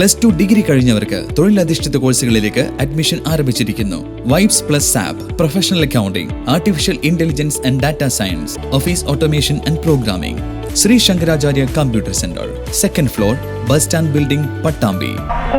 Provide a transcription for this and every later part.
Plus two degree കഴിഞ്ഞവർക്ക് തൊഴിലധിഷ്ഠിത കോഴ്സുകളിലേക്ക് admission ആരംഭിച്ചിരിക്കുന്നു. Vibes plus app professional accounting artificial intelligence and data science office automation and programming Sri Shankaracharya computer centre second floor bus stand building Pattambi.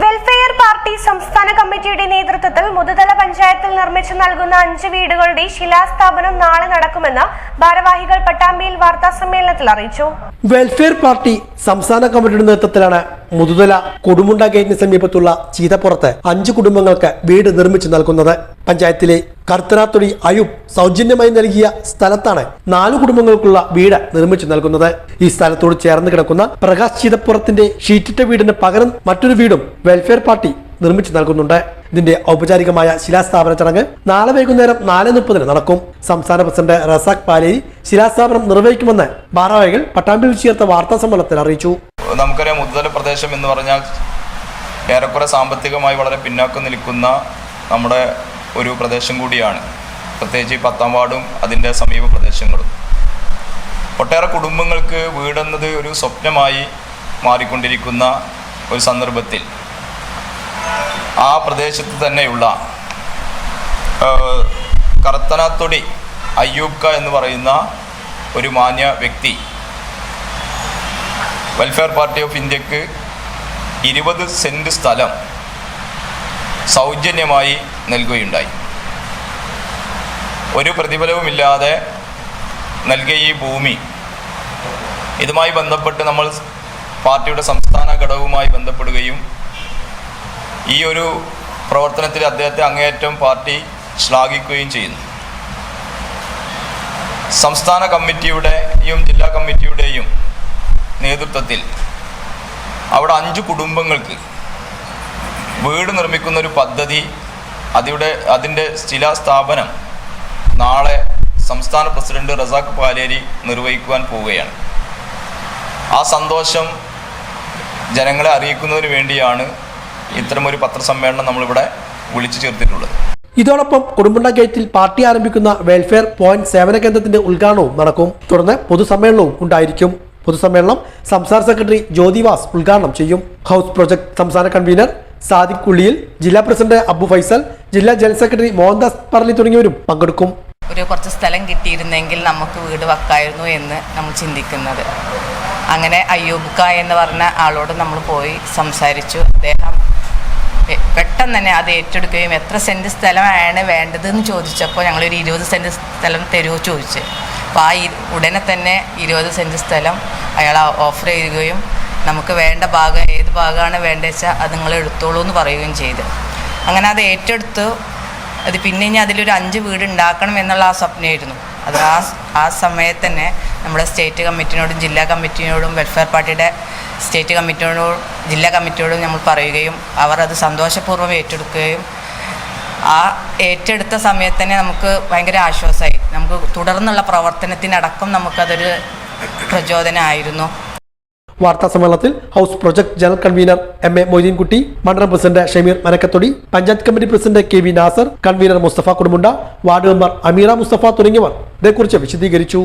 Welfare party സംസ്ഥാന കമ്മിറ്റിയുടെ നേതൃത്വത്തിൽ മുതുതല പഞ്ചായത്തിൽ നിർമ്മിച്ചു നൽകുന്ന അഞ്ച് വീടുകളുടെ ശിലാസ്ഥാപനം നാളെ നടക്കുമെന്ന് ഭാരവാഹികൾ പട്ടാമ്പിയിൽ വാർത്താ സമ്മേളനത്തിൽ അറിയിച്ചു. വെൽഫെയർ പാർട്ടി സംസ്ഥാന കമ്മിറ്റിയുടെ നേതൃത്വത്തിലാണ് മുതുതല കൊടുമുണ്ട ഗേറ്റിന് സമീപത്തുള്ള ചീതപ്പുറത്ത് അഞ്ച് കുടുംബങ്ങൾക്ക് വീട് നിർമ്മിച്ചു നൽകുന്നത്. പഞ്ചായത്തിലെ കർത്തനാത്തൊടി അയൂബ് സൗജന്യമായി നൽകിയ സ്ഥലത്താണ് നാലു കുടുംബങ്ങൾക്കുള്ള വീട് നിർമ്മിച്ചു നൽകുന്നത്. ഈ സ്ഥലത്തോട് ചേർന്ന് കിടക്കുന്ന പ്രകാശ് ചീതപ്പുറത്തിന്റെ ഷീറ്റിട്ട വീടിന് പകരം മറ്റൊരു വീടും വെൽഫെയർ പാർട്ടി നിർമ്മിച്ചു നൽകുന്നുണ്ട്. ഇതിന്റെ ഔപചാരികമായ ശിലാസ്ഥാപന ചടങ്ങ് നാളെ വൈകുന്നേരം നാല് മുപ്പതിന് നടക്കും. സംസ്ഥാന പ്രസിഡന്റ് റസാഖ് പാലേരി ശിലാസ്ഥാപനം നിർവഹിക്കുമെന്ന് ഭാരവാഹികൾ പട്ടാമ്പിൽ ചേർത്ത വാർത്താ സമ്മേളനത്തിൽ അറിയിച്ചു. നമുക്കറിയാം മുതല പ്രദേശം എന്ന് പറഞ്ഞാൽ ഏറെക്കുറെ സാമ്പത്തികമായി വളരെ പിന്നാക്കം നിൽക്കുന്ന നമ്മുടെ ഒരു പ്രദേശം കൂടിയാണ്. പ്രത്യേകിച്ച് ഈ പത്താം വാർഡും അതിന്റെ സമീപ പ്രദേശങ്ങളും. ഒട്ടേറെ കുടുംബങ്ങൾക്ക് വീടെന്നത് ഒരു സ്വപ്നമായി മാറിക്കൊണ്ടിരിക്കുന്ന ഒരു സന്ദർഭത്തിൽ ആ പ്രദേശത്ത് തന്നെയുള്ള കർത്തനാത്തൊടി അയ്യൂബ്ക എന്ന് പറയുന്ന ഒരു മാന്യ വ്യക്തി വെൽഫെയർ പാർട്ടി ഓഫ് ഇന്ത്യയ്ക്ക് ഇരുപത് സെന്റ് സ്ഥലം സൗജന്യമായി നൽകുകയുണ്ടായി. ഒരു പ്രതിഫലവുമില്ലാതെ നൽകിയ ഈ ഭൂമി ഇതുമായി ബന്ധപ്പെട്ട് നമ്മൾ പാർട്ടിയുടെ സംസ്ഥാന ഘടകവുമായി ബന്ധപ്പെടുകയും ഈ ഒരു പ്രവർത്തനത്തിൽ അദ്ദേഹത്തെ അങ്ങേയറ്റം പാർട്ടി ശ്ലാഘിക്കുകയും ചെയ്യുന്നു. സംസ്ഥാന കമ്മിറ്റിയുടെയും ജില്ലാ കമ്മിറ്റിയുടെയും നേതൃത്വത്തിൽ അവിടെ അഞ്ച് കുടുംബങ്ങൾക്ക് വീട് നിർമ്മിക്കുന്ന ഒരു പദ്ധതി അതിയുടെ അതിന്റെ ശിലാസ്ഥാപനം നാളെ സംസ്ഥാന പ്രസിഡന്റ് റസാഖ് പാലേരി നിർവഹിക്കുവാൻ പോവുകയാണ്. ആ സന്തോഷം ജനങ്ങളെ അറിയിക്കുന്നതിന് വേണ്ടിയാണ് ഇത്തരമൊരു പത്രസമ്മേളനം നമ്മളിവിടെ വിളിച്ചു ചേർത്തിട്ടുള്ളത്. ഇതോടൊപ്പം കുടുംബണ്ട ഗേറ്റിൽ പാർട്ടി ആരംഭിക്കുന്ന വെൽഫെയർ പോയിന്റ് സേവന കേന്ദ്രത്തിന്റെ ഉദ്ഘാടനവും നടക്കും. തുടർന്ന് പൊതുസമ്മേളനവും ഉണ്ടായിരിക്കും. പൊതുസമ്മേളനം സംസ്ഥാന സെക്രട്ടറി ജ്യോതിവാസ് ഉദ്ഘാടനം ചെയ്യും. ഹൗസ് പ്രൊജക്ട് സംസ്ഥാന കൺവീനർ സാദിഖ് കുള്ളിയിൽ ജില്ലാ പ്രസിഡന്റ് അബു ഫൈസൽ ജില്ലാ ജനറൽ സെക്രട്ടറി മോഹൻദാസ് പറളി തുടങ്ങിയവരും പങ്കെടുക്കും. ഒരു കുറച്ച് സ്ഥലം കിട്ടിയിരുന്നെങ്കിൽ നമുക്ക് വീട് വെക്കായിരുന്നു എന്ന് നമ്മൾ ചിന്തിക്കുന്നത്. അങ്ങനെ അയ്യൂബ്ക്ക എന്ന് പറഞ്ഞ ആളോട് നമ്മൾ പോയി സംസാരിച്ചു. അദ്ദേഹം പെട്ടെന്ന് തന്നെ അത് ഏറ്റെടുക്കുകയും എത്ര സെന്റ് സ്ഥലമാണ് വേണ്ടതെന്ന് ചോദിച്ചപ്പോൾ ഞങ്ങളൊരു ഇരുപത് സെന്റ് സ്ഥലം തരുമോ ചോദിച്ചു. അപ്പോൾ ആ ഉടനെ തന്നെ ഇരുപത് സെന്റ് സ്ഥലം അയാൾ ഓഫർ ചെയ്യുകയും നമുക്ക് വേണ്ട ഭാഗം ഏത് ഭാഗമാണ് വേണ്ടത് വെച്ചാൽ അത് നിങ്ങൾ എടുത്തോളൂ എന്ന് പറയുകയും ചെയ്ത്. അങ്ങനെ അത് ഏറ്റെടുത്ത്. അത് പിന്നെ ഇനി അതിലൊരു അഞ്ച് വീട് ഉണ്ടാക്കണം എന്നുള്ള ആ സ്വപ്നമായിരുന്നു. അത് ആ ആ സമയത്ത് തന്നെ നമ്മുടെ സ്റ്റേറ്റ് കമ്മിറ്റിനോടും ജില്ലാ കമ്മിറ്റിനോടും വെൽഫെയർ പാർട്ടിയുടെ സ്റ്റേറ്റ് കമ്മിറ്റിയോടും ജില്ലാ കമ്മിറ്റിയോടും നമ്മൾ പറയുകയും അവർ അത് സന്തോഷപൂർവം ഏറ്റെടുക്കുകയും ആ ഏറ്റെടുത്ത സമയത്ത് തന്നെ നമുക്ക് ഭയങ്കര ആശ്വാസമായി നമുക്ക് തുടർന്നുള്ള പ്രവർത്തനത്തിനടക്കം നമുക്കതൊരു പ്രചോദനമായിരുന്നു. വാർത്താ സമ്മേളനത്തിൽ house project general convener M A Moideenkutty മണ്ഡലം president Shameer Manakkathodi panchayat committee president K V Nasar convener Musthafa Kudumunda ward member Ameera Musthafa തുടങ്ങിയവർ ഇതേക്കുറിച്ച് വിശദീകരിച്ചു.